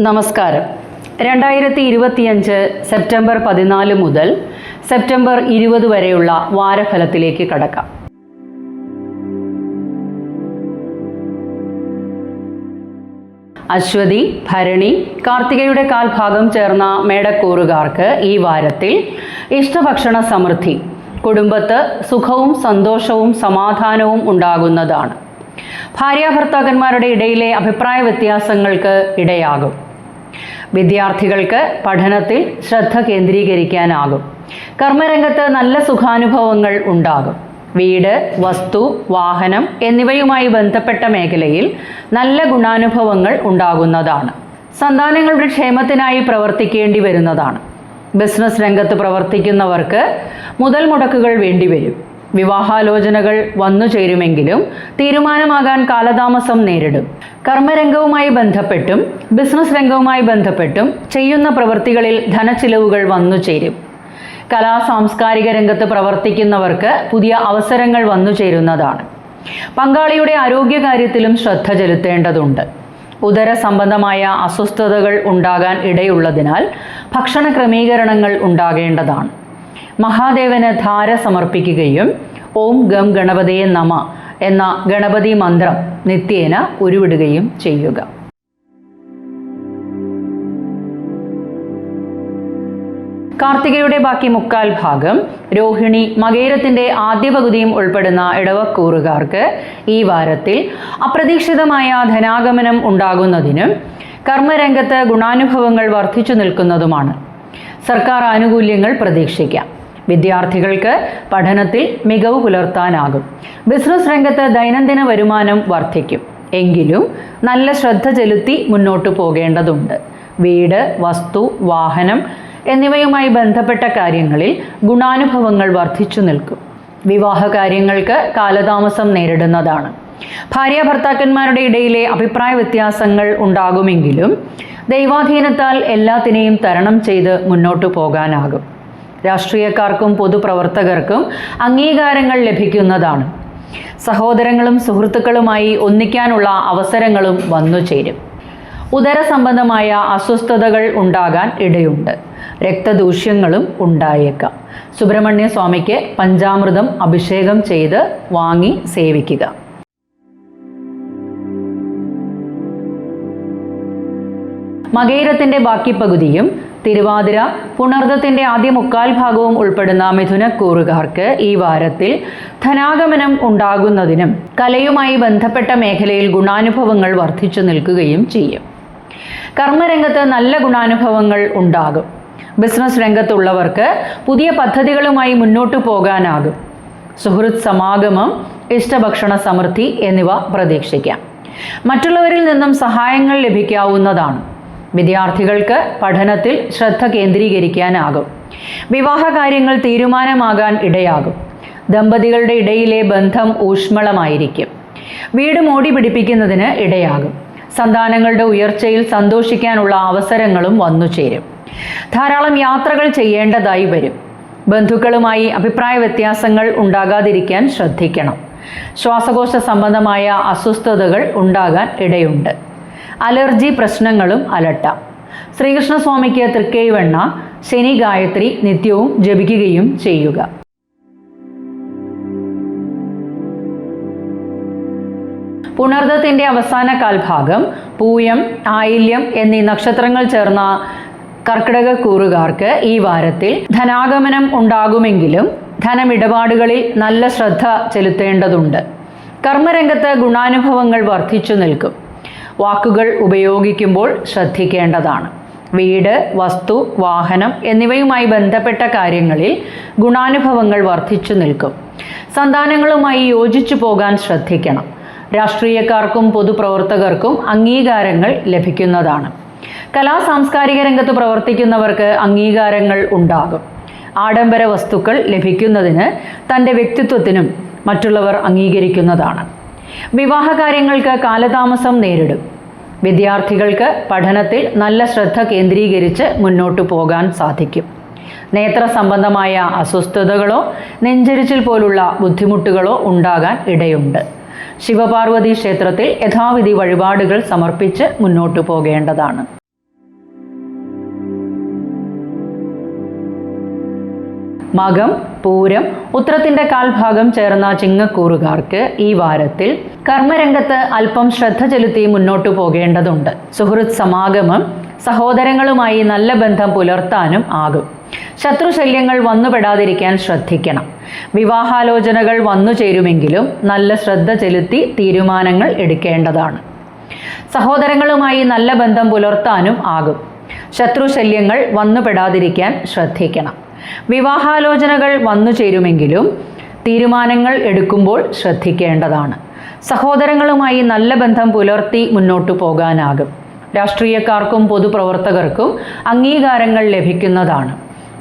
നമസ്കാരം. രണ്ടായിരത്തി ഇരുപത്തിയഞ്ച് സെപ്റ്റംബർ പതിനാല് മുതൽ സെപ്റ്റംബർ ഇരുപത് വരെയുള്ള വാരഫലത്തിലേക്ക് കടക്കാം. അശ്വതി ഭരണി കാർത്തികയുടെ കാൽഭാഗം ചേർന്ന മേടക്കൂറുകാർക്ക് ഈ വാരത്തിൽ ഇഷ്ടഭക്ഷണ സമൃദ്ധി കുടുംബത്ത് സുഖവും സന്തോഷവും സമാധാനവും ഉണ്ടാകുന്നതാണ്. ഭാര്യാഭർത്താക്കന്മാരുടെ ഇടയിലെ അഭിപ്രായ വ്യത്യാസങ്ങൾക്ക് ഇടയാകും. വിദ്യാർത്ഥികൾക്ക് പഠനത്തിൽ ശ്രദ്ധ കേന്ദ്രീകരിക്കാനാകും. കർമ്മരംഗത്ത് നല്ല സുഖാനുഭവങ്ങൾ ഉണ്ടാകും. വീട് വസ്തു വാഹനം എന്നിവയുമായി ബന്ധപ്പെട്ട മേഖലയിൽ നല്ല ഗുണാനുഭവങ്ങൾ ഉണ്ടാകുന്നതാണ്. സന്താനങ്ങളുടെ ക്ഷേമത്തിനായി പ്രവർത്തിക്കേണ്ടി വരുന്നതാണ്. ബിസിനസ് രംഗത്ത് പ്രവർത്തിക്കുന്നവർക്ക് മുതൽ മുടക്കുകൾ വേണ്ടിവരും. വിവാഹാലോചനകൾ വന്നു ചേരുമെങ്കിലും തീരുമാനമാകാൻ കാലതാമസം നേരിടും. കർമ്മരംഗവുമായി ബന്ധപ്പെട്ടും ബിസിനസ് രംഗവുമായി ബന്ധപ്പെട്ടും ചെയ്യുന്ന പ്രവൃത്തികളിൽ ധനച്ചിലവുകൾ വന്നു ചേരും. കലാ സാംസ്കാരിക രംഗത്ത് പ്രവർത്തിക്കുന്നവർക്ക് പുതിയ അവസരങ്ങൾ വന്നു ചേരുന്നതാണ്. പങ്കാളിയുടെ ആരോഗ്യകാര്യത്തിലും ശ്രദ്ധ ചെലുത്തേണ്ടതുണ്ട്. ഉദര സംബന്ധമായ അസ്വസ്ഥതകൾ ഉണ്ടാകാൻ ഇടയുള്ളതിനാൽ ഭക്ഷണ ക്രമീകരണങ്ങൾ ഉണ്ടാകേണ്ടതാണ്. മഹാദേവന് ധാര സമർപ്പിക്കുകയും ഓം ഗം ഗണപതയെ നമ എന്ന ഗണപതി മന്ത്രം നിത്യേന ഉരുവിടുകയും ചെയ്യുക. കാർത്തികയുടെ ബാക്കി മുക്കാൽ ഭാഗം രോഹിണി മകേരത്തിന്റെ ആദ്യ പകുതിയും ഉൾപ്പെടുന്ന ഇടവക്കൂറുകാർക്ക് ഈ വാരത്തിൽ അപ്രതീക്ഷിതമായ ധനാഗമനം ഉണ്ടാകുന്നതിനും കർമ്മരംഗത്ത് ഗുണാനുഭവങ്ങൾ വർദ്ധിച്ചു നിൽക്കുന്നതുമാണ്. സർക്കാർ ആനുകൂല്യങ്ങൾ പ്രതീക്ഷിക്കാം. വിദ്യാർത്ഥികൾക്ക് പഠനത്തിൽ മികവ് പുലർത്താനാകും. ബിസിനസ് രംഗത്ത് ദൈനംദിന വരുമാനം വർദ്ധിക്കും. എങ്കിലും നല്ല ശ്രദ്ധ ചെലുത്തി മുന്നോട്ട് പോകേണ്ടതുണ്ട്. വീട് വസ്തു വാഹനം എന്നിവയുമായി ബന്ധപ്പെട്ട കാര്യങ്ങളിൽ ഗുണാനുഭവങ്ങൾ വർദ്ധിച്ചു നിൽക്കും. വിവാഹ കാര്യങ്ങൾക്ക് കാലതാമസം നേരിടുന്നതാണ്. ഭാര്യ ഭർത്താക്കന്മാരുടെ ഇടയിലെ അഭിപ്രായ വ്യത്യാസങ്ങൾ ഉണ്ടാകുമെങ്കിലും ദൈവാധീനത്താൽ എല്ലാത്തിനെയും തരണം ചെയ്ത് മുന്നോട്ടു പോകാനാകും. രാഷ്ട്രീയക്കാർക്കും പൊതുപ്രവർത്തകർക്കും അംഗീകാരങ്ങൾ ലഭിക്കുന്നതാണ്. സഹോദരങ്ങളും സുഹൃത്തുക്കളുമായി ഒന്നിക്കാനുള്ള അവസരങ്ങളും വന്നു ചേരും. ഉദര സംബന്ധമായ അസ്വസ്ഥതകൾ ഉണ്ടാകാൻ ഇടയുണ്ട്. രക്തദൂഷ്യങ്ങളും ഉണ്ടായേക്കാം. സുബ്രഹ്മണ്യ സ്വാമിക്ക് പഞ്ചാമൃതം അഭിഷേകം ചെയ്ത് വാങ്ങി സേവിക്കുക. മകൈരത്തിന്റെ ബാക്കി പകുതിയും തിരുവാതിര പുണർദത്തിന്റെ ആദ്യ മുക്കാൽ ഭാഗവും ഉൾപ്പെടുന്ന മിഥുനക്കൂറുകാർക്ക് ഈ വാരത്തിൽ ധനാഗമനം ഉണ്ടാകുന്നതിനും കലയുമായി ബന്ധപ്പെട്ട മേഖലയിൽ ഗുണാനുഭവങ്ങൾ വർദ്ധിച്ചു നിൽക്കുകയും ചെയ്യും. കർമ്മരംഗത്ത് നല്ല ഗുണാനുഭവങ്ങൾ ഉണ്ടാകും. ബിസിനസ് രംഗത്തുള്ളവർക്ക് പുതിയ പദ്ധതികളുമായി മുന്നോട്ടു പോകാനാകും. സുഹൃത്ത് സമാഗമം ഇഷ്ടഭക്ഷണ സമൃദ്ധി എന്നിവ പ്രതീക്ഷിക്കാം. മറ്റുള്ളവരിൽ നിന്നും സഹായങ്ങൾ ലഭിക്കാവുന്നതാണ്. വിദ്യാർത്ഥികൾക്ക് പഠനത്തിൽ ശ്രദ്ധ കേന്ദ്രീകരിക്കാനാകും. വിവാഹ കാര്യങ്ങൾ തീരുമാനമാകാൻ ഇടയാകും. ദമ്പതികളുടെ ഇടയിലെ ബന്ധം ഊഷ്മളമായിരിക്കും. വീട് മോടി പിടിപ്പിക്കുന്നതിന് ഇടയാകും. സന്താനങ്ങളുടെ ഉയർച്ചയിൽ സന്തോഷിക്കാനുള്ള അവസരങ്ങളും വന്നു ചേരും. ധാരാളം യാത്രകൾ ചെയ്യേണ്ടതായി വരും. ബന്ധുക്കളുമായി അഭിപ്രായ വ്യത്യാസങ്ങൾ ഉണ്ടാകാതിരിക്കാൻ ശ്രദ്ധിക്കണം. ശ്വാസകോശ സംബന്ധമായ അസ്വസ്ഥതകൾ ഉണ്ടാകാൻ ഇടയുണ്ട്. അലർജി പ്രശ്നങ്ങളും അലട്ടാം. ശ്രീകൃഷ്ണസ്വാമിക്ക് തൃക്കൈവണ്ണ ശനി ഗായത്രി നിത്യവും ജപിക്കുകയും ചെയ്യുക. പുണർദത്തിന്റെ അവസാന കാൽഭാഗം പൂയം ആയില്യം എന്നീ നക്ഷത്രങ്ങൾ ചേർന്ന കർക്കിടക കൂറുകാർക്ക് ഈ വാരത്തിൽ ധനാഗമനം ഉണ്ടാകുമെങ്കിലും ധനമിടപാടുകളിൽ നല്ല ശ്രദ്ധ ചെലുത്തേണ്ടതുണ്ട്. കർമ്മരംഗത്ത് ഗുണാനുഭവങ്ങൾ വർദ്ധിച്ചു നിൽക്കും. വാക്കുകൾ ഉപയോഗിക്കുമ്പോൾ ശ്രദ്ധിക്കേണ്ടതാണ്. വീട് വസ്തു വാഹനം എന്നിവയുമായി ബന്ധപ്പെട്ട കാര്യങ്ങളിൽ ഗുണാനുഭവങ്ങൾ വർദ്ധിച്ചു നിൽക്കും. സന്താനങ്ങളുമായി യോജിച്ചു പോകാൻ ശ്രദ്ധിക്കണം. രാഷ്ട്രീയക്കാർക്കും പൊതുപ്രവർത്തകർക്കും അംഗീകാരങ്ങൾ ലഭിക്കുന്നതാണ്. കലാ സാംസ്കാരിക രംഗത്ത് പ്രവർത്തിക്കുന്നവർക്ക് അംഗീകാരങ്ങൾ ഉണ്ടാകും. ആഡംബര വസ്തുക്കൾ ലഭിക്കുന്നതിന് തന്റെ വ്യക്തിത്വത്തിനും മറ്റുള്ളവർ അംഗീകരിക്കുന്നതാണ്. വിവാഹകാര്യങ്ങൾക്ക് കാലതാമസം നേരിടും. വിദ്യാർത്ഥികൾക്ക് പഠനത്തിൽ നല്ല ശ്രദ്ധ കേന്ദ്രീകരിച്ച് മുന്നോട്ടു പോകാൻ സാധിക്കും. നേത്ര സംബന്ധമായ അസ്വസ്ഥതകളോ നെഞ്ചരിച്ചിൽ പോലുള്ള ബുദ്ധിമുട്ടുകളോ ഉണ്ടാകാൻ ഇടയുണ്ട്. ശിവപാർവതി ക്ഷേത്രത്തിൽ യഥാവിധി വഴിപാടുകൾ സമർപ്പിച്ച് മുന്നോട്ടു പോകേണ്ടതാണ്. മകം പൂരം ഉത്രത്തിന്റെ കാൽഭാഗം ചേർന്ന ചിങ്ങക്കൂറുകാർക്ക് ഈ വാരത്തിൽ കർമ്മരംഗത്ത് അല്പം ശ്രദ്ധ ചെലുത്തി മുന്നോട്ടു പോകേണ്ടതുണ്ട്. സുഹൃത് സമാഗമം സഹോദരങ്ങളുമായി നല്ല ബന്ധം പുലർത്താനും ആകും. ശത്രുശല്യങ്ങൾ വന്നുപെടാതിരിക്കാൻ ശ്രദ്ധിക്കണം. വിവാഹാലോചനകൾ വന്നു ചേരുമെങ്കിലും നല്ല ശ്രദ്ധ ചെലുത്തി തീരുമാനങ്ങൾ എടുക്കേണ്ടതാണ്. സഹോദരങ്ങളുമായി നല്ല ബന്ധം പുലർത്താനും ആകും. ശത്രുശല്യങ്ങൾ വന്നുപെടാതിരിക്കാൻ ശ്രദ്ധിക്കണം. വിവാഹാലോചനകൾ വന്നു ചേരുമെങ്കിലും തീരുമാനങ്ങൾ എടുക്കുമ്പോൾ ശ്രദ്ധിക്കേണ്ടതാണ്. സഹോദരങ്ങളുമായി നല്ല ബന്ധം പുലർത്തി മുന്നോട്ടു പോകാനാകും. രാഷ്ട്രീയക്കാർക്കും പൊതുപ്രവർത്തകർക്കും അംഗീകാരങ്ങൾ ലഭിക്കുന്നതാണ്.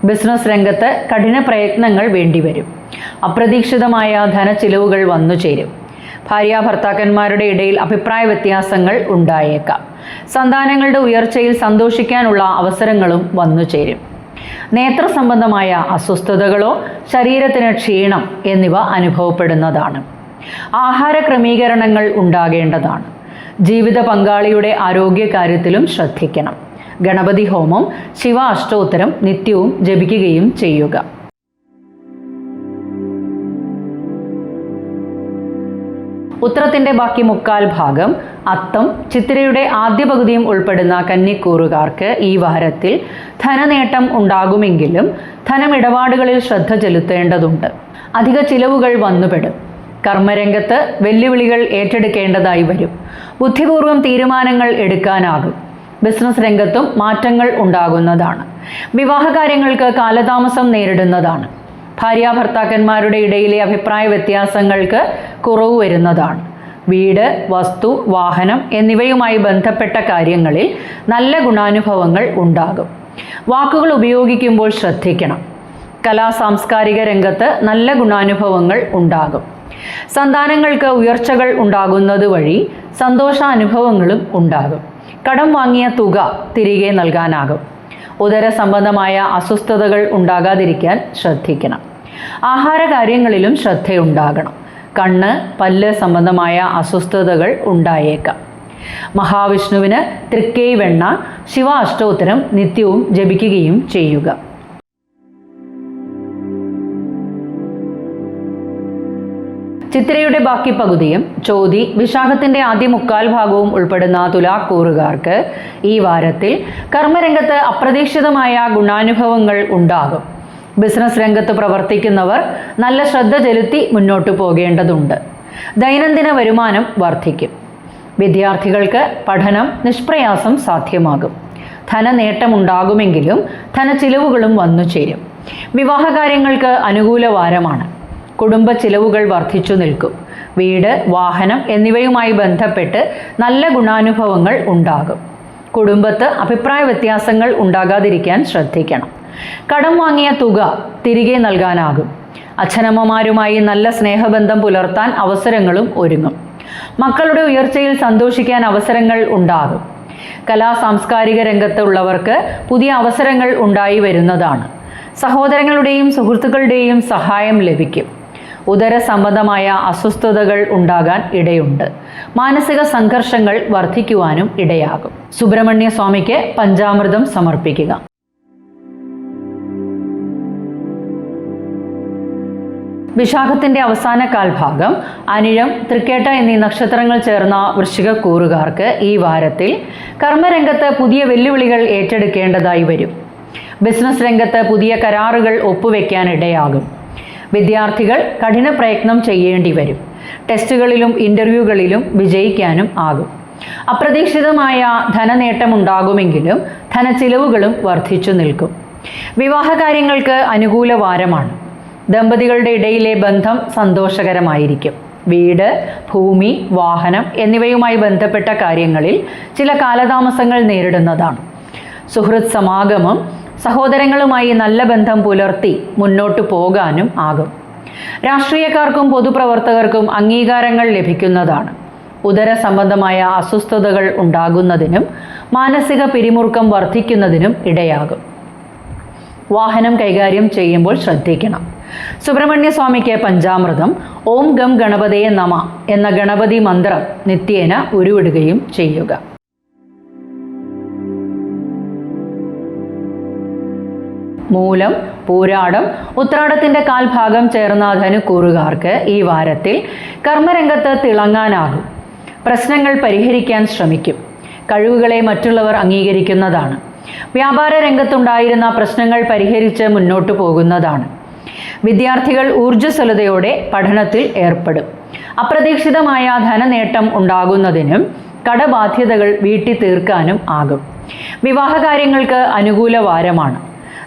ബിസിനസ് രംഗത്ത് കഠിന പ്രയത്നങ്ങൾ വേണ്ടിവരും. അപ്രതീക്ഷിതമായ ധനച്ചിലവുകൾ വന്നു ചേരും. ഭാര്യ ഭർത്താക്കന്മാരുടെ ഇടയിൽ അഭിപ്രായ വ്യത്യാസങ്ങൾ ഉണ്ടായേക്കാം. സന്താനങ്ങളുടെ ഉയർച്ചയിൽ സന്തോഷിക്കാനുള്ള അവസരങ്ങളും വന്നു ചേരും. നേത്ര സംബന്ധമായ അസ്വസ്ഥതകളോ ശരീരത്തിന് ക്ഷീണം എന്നിവ അനുഭവപ്പെടുന്നതാണ്. ആഹാര ക്രമീകരണങ്ങൾ ഉണ്ടാകേണ്ടതാണ്. ജീവിത പങ്കാളിയുടെ ആരോഗ്യകാര്യത്തിലും ശ്രദ്ധിക്കണം. ഗണപതി ഹോമം ശിവ അഷ്ടോത്തരം നിത്യവും ജപിക്കുകയും ചെയ്യുക. ഉത്രത്തിന്റെ ബാക്കി മുക്കാൽ ഭാഗം അത്തം ചിത്തിരയുടെ ആദ്യ പകുതിയും ഉൾപ്പെടുന്ന കന്നിക്കൂറുകാർക്ക് ഈ വാരത്തിൽ ധനനേട്ടം ഉണ്ടാകുമെങ്കിലും ധനമിടപാടുകളിൽ ശ്രദ്ധ ചെലുത്തേണ്ടതുണ്ട്. അധിക ചിലവുകൾ വന്നുപെടും. കർമ്മരംഗത്ത് വെല്ലുവിളികൾ ഏറ്റെടുക്കേണ്ടതായി വരും. ബുദ്ധിപൂർവം തീരുമാനങ്ങൾ എടുക്കാനാകും. ബിസിനസ് രംഗത്തും മാറ്റങ്ങൾ ഉണ്ടാകുന്നതാണ്. വിവാഹകാര്യങ്ങൾക്ക് കാലതാമസം നേരിടുന്നതാണ്. ഭാര്യ ഭർത്താക്കന്മാരുടെ ഇടയിലെ അഭിപ്രായ വ്യത്യാസങ്ങൾക്ക് കുറവ് വരുന്നതാണ്. വീട് വസ്തു വാഹനം എന്നിവയുമായി ബന്ധപ്പെട്ട കാര്യങ്ങളിൽ നല്ല ഗുണാനുഭവങ്ങൾ ഉണ്ടാകും. വാക്കുകൾ ഉപയോഗിക്കുമ്പോൾ ശ്രദ്ധിക്കണം. കലാ സാംസ്കാരിക രംഗത്ത് നല്ല ഗുണാനുഭവങ്ങൾ ഉണ്ടാകും. സന്താനങ്ങൾക്ക് ഉയർച്ചകൾ ഉണ്ടാകുന്നത് വഴി സന്തോഷാനുഭവങ്ങളും ഉണ്ടാകും. കടം വാങ്ങിയ തുക തിരികെ നൽകാനാകും. ഉദര സംബന്ധമായ അസ്വസ്ഥതകൾ ഉണ്ടാകാതിരിക്കാൻ ശ്രദ്ധിക്കണം. ആഹാര കാര്യങ്ങളിലും ശ്രദ്ധയുണ്ടാകണം. കണ്ണ് പല്ല് സംബന്ധമായ അസ്വസ്ഥതകൾ ഉണ്ടായേക്കാം. മഹാവിഷ്ണുവിന് തൃക്കൈ വെണ്ണ ശിവ അഷ്ടോത്തരം നിത്യവും ജപിക്കുകയും ചെയ്യുക. ചിത്രയുടെ ബാക്കി പകുതിയും ചോതി വിശാഖത്തിന്റെ ആദ്യ മുക്കാൽ ഭാഗവും ഉൾപ്പെടുന്ന തുലാക്കൂറുകാർക്ക് ഈ വാരത്തിൽ കർമ്മരംഗത്ത് അപ്രതീക്ഷിതമായ ഗുണാനുഭവങ്ങൾ ഉണ്ടാകും. ബിസിനസ് രംഗത്ത് പ്രവർത്തിക്കുന്നവർ നല്ല ശ്രദ്ധ ചെലുത്തി മുന്നോട്ട് പോകേണ്ടതുണ്ട്. ദൈനംദിന വരുമാനം വർദ്ധിക്കും. വിദ്യാർത്ഥികൾക്ക് പഠനം നിഷ്പ്രയാസം സാധ്യമാകും. ധനനേട്ടമുണ്ടാകുമെങ്കിലും ധനച്ചിലവുകളും വന്നു ചേരും. വിവാഹകാര്യങ്ങൾക്ക് അനുകൂല വാരമാണ്. കുടുംബ ചിലവുകൾ വർദ്ധിച്ചു നിൽക്കും. വീട് വാഹനം എന്നിവയുമായി ബന്ധപ്പെട്ട് നല്ല ഗുണാനുഭവങ്ങൾ ഉണ്ടാകും. കുടുംബത്ത് അഭിപ്രായ വ്യത്യാസങ്ങൾ ഉണ്ടാകാതിരിക്കാൻ ശ്രദ്ധിക്കണം. കടം വാങ്ങിയ തുക തിരികെ നൽകാനാകും. അച്ഛനമ്മമാരുമായി നല്ല സ്നേഹബന്ധം പുലർത്താൻ അവസരങ്ങളും ഒരുങ്ങും. മക്കളുടെ ഉയർച്ചയിൽ സന്തോഷിക്കാൻ അവസരങ്ങൾ ഉണ്ടാകും. കലാ സാംസ്കാരിക രംഗത്തുള്ളവർക്ക് പുതിയ അവസരങ്ങൾ ഉണ്ടായി വരുന്നതാണ്. സഹോദരങ്ങളുടെയും സുഹൃത്തുക്കളുടെയും സഹായം ലഭിക്കും. ഉദര സംബന്ധമായ അസ്വസ്ഥതകൾ ഉണ്ടാകാൻ ഇടയുണ്ട്. മാനസിക സംഘർഷങ്ങൾ വർദ്ധിക്കുവാനും ഇടയാകും. സുബ്രഹ്മണ്യ സ്വാമിക്ക് പഞ്ചാമൃതം സമർപ്പിക്കുക. വിശാഖത്തിന്റെ അവസാന കാൽഭാഗം അനിഴം തൃക്കേട്ട എന്നീ നക്ഷത്രങ്ങൾ ചേർന്ന വൃശ്ചിക കൂറുകാർക്ക് ഈ വാരത്തിൽ കർമ്മരംഗത്ത് പുതിയ വെല്ലുവിളികൾ ഏറ്റെടുക്കേണ്ടതായി വരും. ബിസിനസ് രംഗത്ത് പുതിയ കരാറുകൾ ഒപ്പുവെക്കാൻ ഇടയാകും വിദ്യാർത്ഥികൾ കഠിന പ്രയത്നം ചെയ്യേണ്ടി വരും. ടെസ്റ്റുകളിലും ഇന്റർവ്യൂകളിലും വിജയിക്കാനും ആകും. അപ്രതീക്ഷിതമായ ധനനേട്ടമുണ്ടാകുമെങ്കിലും ധനച്ചിലവുകളും വർദ്ധിച്ചു നിൽക്കും. വിവാഹകാര്യങ്ങൾക്ക് അനുകൂല വാരമാണ്. ദമ്പതികളുടെ ഇടയിലെ ബന്ധം സന്തോഷകരമായിരിക്കും. വീട് ഭൂമി വാഹനം എന്നിവയുമായി ബന്ധപ്പെട്ട കാര്യങ്ങളിൽ ചില കാലതാമസങ്ങൾ നേരിടുന്നതാണ്. സുഹൃത് സമാഗമം സഹോദരങ്ങളുമായി നല്ല ബന്ധം പുലർത്തി മുന്നോട്ടു പോകാനും ആകും. രാഷ്ട്രീയക്കാർക്കും പൊതുപ്രവർത്തകർക്കും അംഗീകാരങ്ങൾ ലഭിക്കുന്നതാണ്. ഉദര സംബന്ധമായ അസ്വസ്ഥതകൾ ഉണ്ടാകുന്നതിനും മാനസിക പിരിമുറുക്കം വർദ്ധിക്കുന്നതിനും ഇടയാകും. വാഹനം കൈകാര്യം ചെയ്യുമ്പോൾ ശ്രദ്ധിക്കണം. സുബ്രഹ്മണ്യ സ്വാമിക്ക് പഞ്ചാമൃതം ഓം ഗം ഗണപതയെ നമ എന്ന ഗണപതി മന്ത്രം നിത്യേന ഉരുവിടുകയും ചെയ്യുക. മൂലം പൂരാടം ഉത്രാടത്തിന്റെ കാൽഭാഗം ചേർന്ന ധനുക്കൂറുകാർക്ക് ഈ വാരത്തിൽ കർമ്മരംഗത്ത് തിളങ്ങാനാകും. പ്രശ്നങ്ങൾ പരിഹരിക്കാൻ ശ്രമിക്കും. കഴിവുകളെ മറ്റുള്ളവർ അംഗീകരിക്കുന്നതാണ്. വ്യാപാര രംഗത്തുണ്ടായിരുന്ന പ്രശ്നങ്ങൾ പരിഹരിച്ച് മുന്നോട്ടു പോകുന്നതാണ്. വിദ്യാർത്ഥികൾ ഊർജസ്വലതയോടെ പഠനത്തിൽ ഏർപ്പെടും. അപ്രതീക്ഷിതമായ ധനനേട്ടം ഉണ്ടാകുന്നതിനും കടബാധ്യതകൾ വീട്ടി തീർക്കാനും ആകും. വിവാഹകാര്യങ്ങൾക്ക് അനുകൂല വാരമാണ്.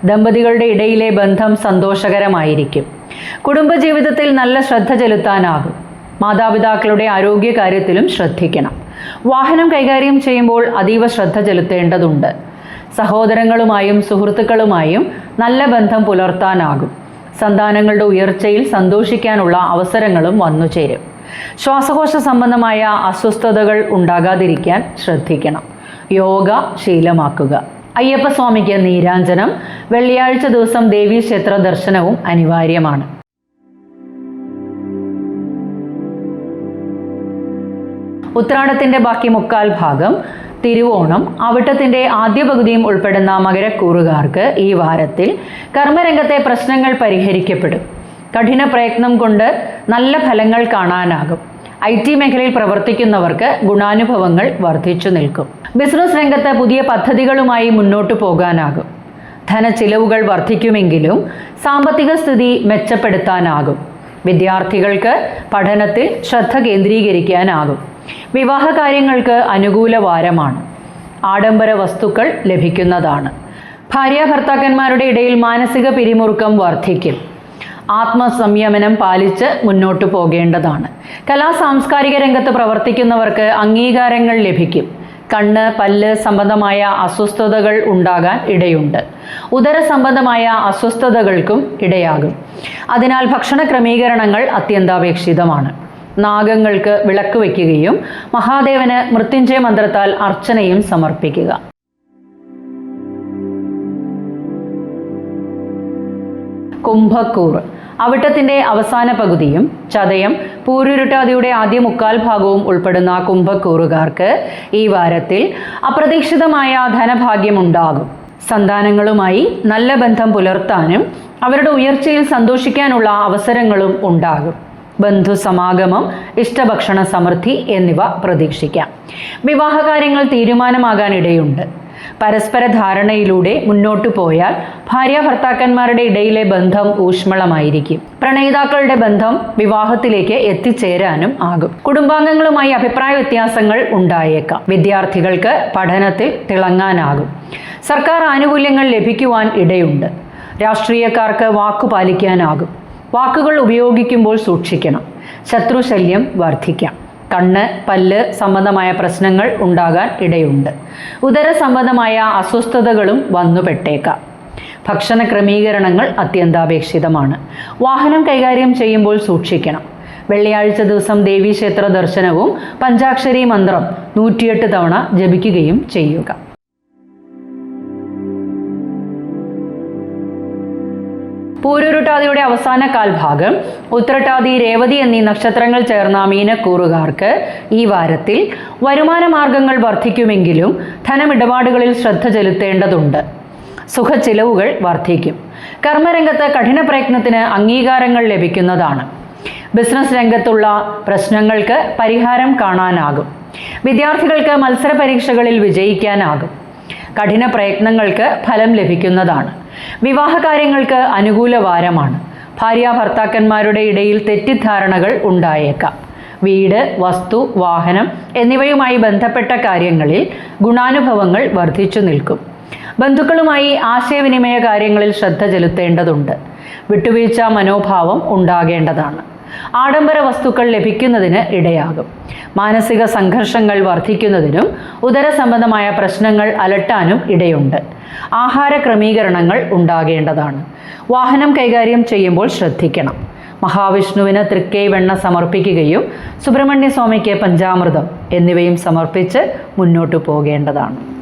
ദമ്പതികളുടെ ഇടയിലെ ബന്ധം സന്തോഷകരമായിരിക്കും. കുടുംബജീവിതത്തിൽ നല്ല ശ്രദ്ധ ചെലുത്താനാകും. മാതാപിതാക്കളുടെ ആരോഗ്യ കാര്യത്തിലും ശ്രദ്ധിക്കണം. വാഹനം കൈകാര്യം ചെയ്യുമ്പോൾ അതീവ ശ്രദ്ധ ചെലുത്തേണ്ടതുണ്ട്. സഹോദരങ്ങളുമായും സുഹൃത്തുക്കളുമായും നല്ല ബന്ധം പുലർത്താനാകും. സന്താനങ്ങളുടെ ഉയർച്ചയിൽ സന്തോഷിക്കാനുള്ള അവസരങ്ങളും വന്നുചേരും ശ്വാസകോശ സംബന്ധമായ അസ്വസ്ഥതകൾ ഉണ്ടാകാതിരിക്കാൻ ശ്രദ്ധിക്കണം. യോഗ ശീലമാക്കുക. അയ്യപ്പസ്വാമിക്ക് നീരാഞ്ജനം. വെള്ളിയാഴ്ച ദിവസം ദേവീക്ഷേത്ര ദർശനവും അനിവാര്യമാണ്. ഉത്രാടത്തിന്റെ ബാക്കി മുക്കാൽ ഭാഗം തിരുവോണം അവിട്ടത്തിന്റെ ആദ്യ പകുതിയും ഉൾപ്പെടുന്ന മകരക്കൂറുകാർക്ക് ഈ വാരത്തിൽ കർമ്മരംഗത്തെ പ്രശ്നങ്ങൾ പരിഹരിക്കപ്പെടും. കഠിന പ്രയത്നം കൊണ്ട് നല്ല ഫലങ്ങൾ കാണാനാകും. ഐ ടി മേഖലയിൽ പ്രവർത്തിക്കുന്നവർക്ക് ഗുണാനുഭവങ്ങൾ വർദ്ധിച്ചു നിൽക്കും. ബിസിനസ് രംഗത്ത് പുതിയ പദ്ധതികളുമായി മുന്നോട്ടു പോകാനാകും. ധനച്ചിലവുകൾ വർദ്ധിക്കുമെങ്കിലും സാമ്പത്തിക സ്ഥിതി മെച്ചപ്പെടുത്താനാകും. വിദ്യാർത്ഥികൾക്ക് പഠനത്തിൽ ശ്രദ്ധ കേന്ദ്രീകരിക്കാനാകും. വിവാഹ കാര്യങ്ങൾക്ക് അനുകൂല വാരമാണ്. ആഡംബര വസ്തുക്കൾ ലഭിക്കുന്നതാണ്. ഭാര്യ ഭർത്താക്കന്മാരുടെ ഇടയിൽ മാനസിക പിരിമുറുക്കം വർദ്ധിക്കും. ആത്മസംയമനം പാലിച്ച് മുന്നോട്ടു പോകേണ്ടതാണ്. കലാ സാംസ്കാരിക രംഗത്ത് പ്രവർത്തിക്കുന്നവർക്ക് അംഗീകാരങ്ങൾ ലഭിക്കും. കണ്ണ് പല്ല് സംബന്ധമായ അസ്വസ്ഥതകൾ ഉണ്ടാകാൻ ഇടയുണ്ട്. ഉദര സംബന്ധമായ അസ്വസ്ഥതകൾക്കും ഇടയാകും. അതിനാൽ ഭക്ഷണ ക്രമീകരണങ്ങൾ അത്യന്താപേക്ഷിതമാണ്. നാഗങ്ങൾക്ക് വിളക്ക് വയ്ക്കുകയും മഹാദേവന് മൃത്യുഞ്ജയ മന്ത്രത്താൽ അർച്ചനയും സമർപ്പിക്കുക. കുംഭക്കൂർ. അവിട്ടത്തിന്റെ അവസാന പകുതിയും ചതയം പൂരുരുട്ടാതിയുടെ ആദ്യ മുക്കാൽ ഭാഗവും ഉൾപ്പെടുന്ന കുംഭക്കൂറുകാർക്ക് ഈ വാരത്തിൽ അപ്രതീക്ഷിതമായ ധനഭാഗ്യമുണ്ടാകും. സന്താനങ്ങളുമായി നല്ല ബന്ധം പുലർത്താനും അവരുടെ ഉയർച്ചയിൽ സന്തോഷിക്കാനുള്ള അവസരങ്ങളും ഉണ്ടാകും. ബന്ധുസമാഗമം ഇഷ്ടഭക്ഷണ സമൃദ്ധി എന്നിവ പ്രതീക്ഷിക്കാം. വിവാഹകാര്യങ്ങൾ തീരുമാനമാകാനിടയുണ്ട്. പരസ്പര ധാരണയിലൂടെ മുന്നോട്ടു പോയാൽ ഭാര്യ ഭർത്താക്കന്മാരുടെ ഇടയിലെ ബന്ധം ഊഷ്മളമായിരിക്കും. പ്രണയിതാക്കളുടെ ബന്ധം വിവാഹത്തിലേക്ക് എത്തിച്ചേരാനും ആകും. കുടുംബാംഗങ്ങളുമായി അഭിപ്രായ വ്യത്യാസങ്ങൾ ഉണ്ടായേക്കാം. വിദ്യാർത്ഥികൾക്ക് പഠനത്തിൽ തിളങ്ങാനാകും. സർക്കാർ ആനുകൂല്യങ്ങൾ ലഭിക്കുവാൻ ഇടയുണ്ട്. രാഷ്ട്രീയക്കാർക്ക് വാക്കു പാലിക്കാനാകും. വാക്കുകൾ ഉപയോഗിക്കുമ്പോൾ സൂക്ഷിക്കണം. ശത്രുശല്യം വർദ്ധിക്കാം. കണ്ണ് പല്ല് സംബന്ധമായ പ്രശ്നങ്ങൾ ഉണ്ടാകാൻ ഇടയുണ്ട്. ഉദര സംബന്ധമായ അസ്വസ്ഥതകളും വന്നുപെട്ടേക്കാം. ഭക്ഷണ ക്രമീകരണങ്ങൾ അത്യന്താപേക്ഷിതമാണ്. വാഹനം കൈകാര്യം ചെയ്യുമ്പോൾ സൂക്ഷിക്കണം. വെള്ളിയാഴ്ച ദിവസം ദേവീക്ഷേത്ര ദർശനവും പഞ്ചാക്ഷരി മന്ത്രം നൂറ്റിയെട്ട് തവണ ജപിക്കുകയും ചെയ്യുക. പൂരുരുട്ടാതിയുടെ അവസാന കാൽഭാഗം ഉത്രട്ടാതി രേവതി എന്നീ നക്ഷത്രങ്ങൾ ചേർന്ന മീനക്കൂറുകാർക്ക് ഈ വാരത്തിൽ വരുമാന മാർഗങ്ങൾ വർദ്ധിക്കുമെങ്കിലും ധനമിടപാടുകളിൽ ശ്രദ്ധ ചെലുത്തേണ്ടതുണ്ട്. സുഖച്ചിലവുകൾ വർദ്ധിക്കും. കർമ്മരംഗത്ത് കഠിന പ്രയത്നത്തിന് അംഗീകാരങ്ങൾ ലഭിക്കുന്നതാണ്. ബിസിനസ് രംഗത്തുള്ള പ്രശ്നങ്ങൾക്ക് പരിഹാരം കാണാനാകും. വിദ്യാർത്ഥികൾക്ക് മത്സര പരീക്ഷകളിൽ വിജയിക്കാനാകും. കഠിന പ്രയത്നങ്ങൾക്ക് ഫലം ലഭിക്കുന്നതാണ്. വിവാഹകാര്യങ്ങൾക്ക് അനുകൂല വാരമാണ്. ഭാര്യ ഭർത്താക്കന്മാരുടെ ഇടയിൽ തെറ്റിദ്ധാരണകൾ ഉണ്ടായേക്കാം. വീട് വസ്തു വാഹനം എന്നിവയുമായി ബന്ധപ്പെട്ട കാര്യങ്ങളിൽ ഗുണാനുഭവങ്ങൾ വർദ്ധിച്ചു നിൽക്കും. ബന്ധുക്കളുമായി ആശയവിനിമയ കാര്യങ്ങളിൽ ശ്രദ്ധ ചെലുത്തേണ്ടതുണ്ട്. വിട്ടുവീഴ്ച മനോഭാവം ഉണ്ടാകേണ്ടതാണ്. ആഡംബര വസ്തുക്കൾ ലഭിക്കുന്നതിന് ഇടയാകും. മാനസിക സംഘർഷങ്ങൾ വർദ്ധിക്കുന്നതിനും ഉദര സംബന്ധമായ പ്രശ്നങ്ങൾ അലട്ടാനും ഇടയുണ്ട്. ആഹാര ക്രമീകരണങ്ങൾ ഉണ്ടാകേണ്ടതാണ്. വാഹനം കൈകാര്യം ചെയ്യുമ്പോൾ ശ്രദ്ധിക്കണം. മഹാവിഷ്ണുവിന് തൃക്കൈ വെണ്ണ സമർപ്പിക്കുകയും സുബ്രഹ്മണ്യ സ്വാമിക്ക് പഞ്ചാമൃതം എന്നിവയും സമർപ്പിച്ച് മുന്നോട്ടു പോകേണ്ടതാണ്.